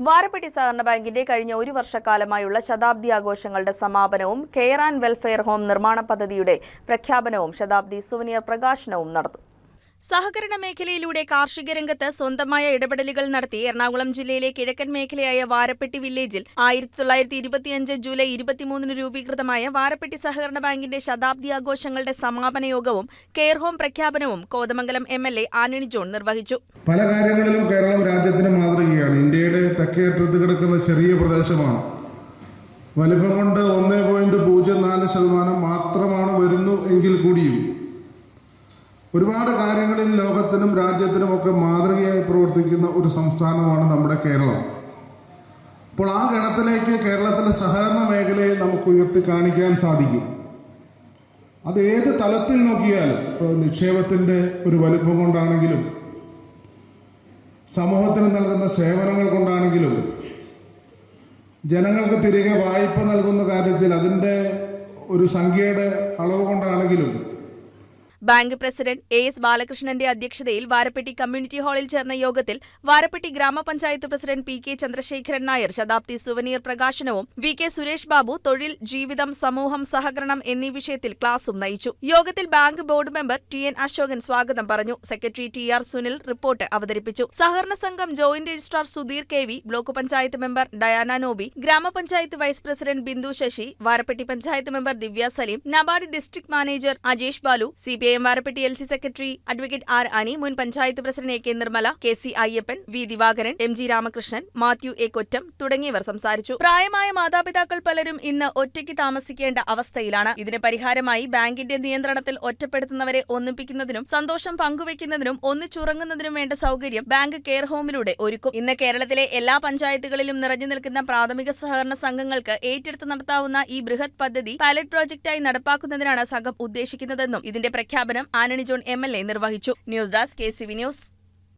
വാരപ്പെട്ടി സഹകരണ ബാങ്കിന്റെ കഴിഞ്ഞ ഒരു വർഷക്കാലമായുള്ള ശതാബ്ദി ആഘോഷങ്ങളുടെ സമാപനവും കെയർ ആൻഡ് വെൽഫെയർ ഹോം നിർമ്മാണ പദ്ധതിയുടെ പ്രഖ്യാപനവും ശതാബ്ദി സുവനിയർ പ്രകാശനവും നടന്നു. സഹകരണ മേഖലയിലൂടെ കാർഷിക രംഗത്ത് സ്വന്തമായ ഇടപെടലുകൾ നടത്തി എറണാകുളം ജില്ലയിലെ കിഴക്കൻ മേഖലയായ വാരപ്പെട്ടി വില്ലേജിൽ ആയിരത്തി തൊള്ളായിരത്തി ഇരുപത്തിയഞ്ച് ജൂലൈ ഇരുപത്തിമൂന്നിന് രൂപീകൃതമായ വാരപ്പെട്ടി സഹകരണ ബാങ്കിന്റെ ശതാബ്ദി ആഘോഷങ്ങളുടെ സമാപന യോഗവും കെയർ ഹോം പ്രഖ്യാപനവും Kothamangalam M L A Antony John നിർവഹിച്ചു. പല കാര്യങ്ങളിലും കേരളം രാജ്യത്തിന് തെക്കേറ്റത്ത് കിടക്കുന്ന ചെറിയ പ്രദേശമാണ്. വലിപ്പം കൊണ്ട് ഒന്നേ പോയിന്റ് പൂജ്യം നാല് ശതമാനം മാത്രമാണ് വരുന്നു എങ്കിൽ കൂടിയും. ഒരുപാട് കാര്യങ്ങളിൽ ലോകത്തിനും രാജ്യത്തിനും ഒക്കെ മാതൃകയായി പ്രവർത്തിക്കുന്ന ഒരു സംസ്ഥാനമാണ് നമ്മുടെ കേരളം. അപ്പോൾ ആ ഗണത്തിലേക്ക് കേരളത്തിലെ സഹകരണ മേഖലയെ നമുക്ക് ഉയർത്തി കാണിക്കാൻ സാധിക്കും. അത് ഏത് തലത്തിൽ നോക്കിയാലും ഇപ്പോൾ നിക്ഷേപത്തിന്റെ ഒരു വലിപ്പം കൊണ്ടാണെങ്കിലും സമൂഹത്തിന് നൽകുന്ന സേവനങ്ങൾ കൊണ്ടാണെങ്കിലും ജനങ്ങൾക്ക് തിരികെ വായ്പ നൽകുന്ന കാര്യത്തിൽ അതിന്റെ ഒരു സംഖ്യയുടെ അളവ് കൊണ്ടാണെങ്കിലും ബാങ്ക് പ്രസിഡന്റ് എ എസ് ബാലകൃഷ്ണന്റെ അധ്യക്ഷതയിൽ വാരപ്പെട്ടി കമ്മ്യൂണിറ്റി ഹാളിൽ ചേർന്ന യോഗത്തിൽ വാരപ്പെട്ടി ഗ്രാമപഞ്ചായത്ത് president P K Chandrasekharan Nair ശതാബ്ദി സുവനീർ പ്രകാശനവും വി കെ സുരേഷ് ബാബു തൊഴിൽ ജീവിതം സമൂഹം സഹകരണം എന്നീ വിഷയത്തിൽ ക്ലാസും നയിച്ചു. യോഗത്തിൽ bank board member T N Ashokan സ്വാഗതം പറഞ്ഞു. Secretary T R Sunil report അവതരിപ്പിച്ചു. സഹകരണ സംഘം joint registrar Sudheer K V block panchayat member Diana Noby ഗ്രാമപഞ്ചായത്ത് vice president Bindu Sasi Varappetty panchayat member Divya Saleem NABARD district manager Ajesh Balu C B I Varappetty L C secretary advocate R Ani മുൻ panchayat president A K Nirmala K C Ayyappan V Divakaran M G Ramakrishnan Mathew A Kottam തുടങ്ങിയവർ സംസാരിച്ചു. പ്രായമായ മാതാപിതാക്കൾ പലരും ഇന്ന് ഒറ്റയ്ക്ക് താമസിക്കേണ്ട അവസ്ഥയിലാണ്. ഇതിന് പരിഹാരമായി ബാങ്കിന്റെ നിയന്ത്രണത്തിൽ ഒറ്റപ്പെടുത്തുന്നവരെ ഒന്നിപ്പിക്കുന്നതിനും സന്തോഷം പങ്കുവയ്ക്കുന്നതിനും ഒന്നിച്ചുറങ്ങുന്നതിനും വേണ്ട സൗകര്യം ബാങ്ക് കെയർ ഹോമിലൂടെ ഒരുക്കും. ഇന്ന് കേരളത്തിലെ എല്ലാ പഞ്ചായത്തുകളിലും നിറഞ്ഞു നിൽക്കുന്ന പ്രാഥമിക സഹകരണ സംഘങ്ങൾക്ക് ഏറ്റെടുത്ത് നടത്താവുന്ന ഈ ബൃഹത് പദ്ധതി പൈലറ്റ് പ്രോജക്റ്റായി നടപ്പാക്കുന്നതിനാണ് സംഘം ഉദ്ദേശിക്കുന്നതെന്നും ഇതിന്റെ പ്രഖ്യാപനം ആന്റണി ജോൺ എം നിർവഹിച്ചു. News desk K news.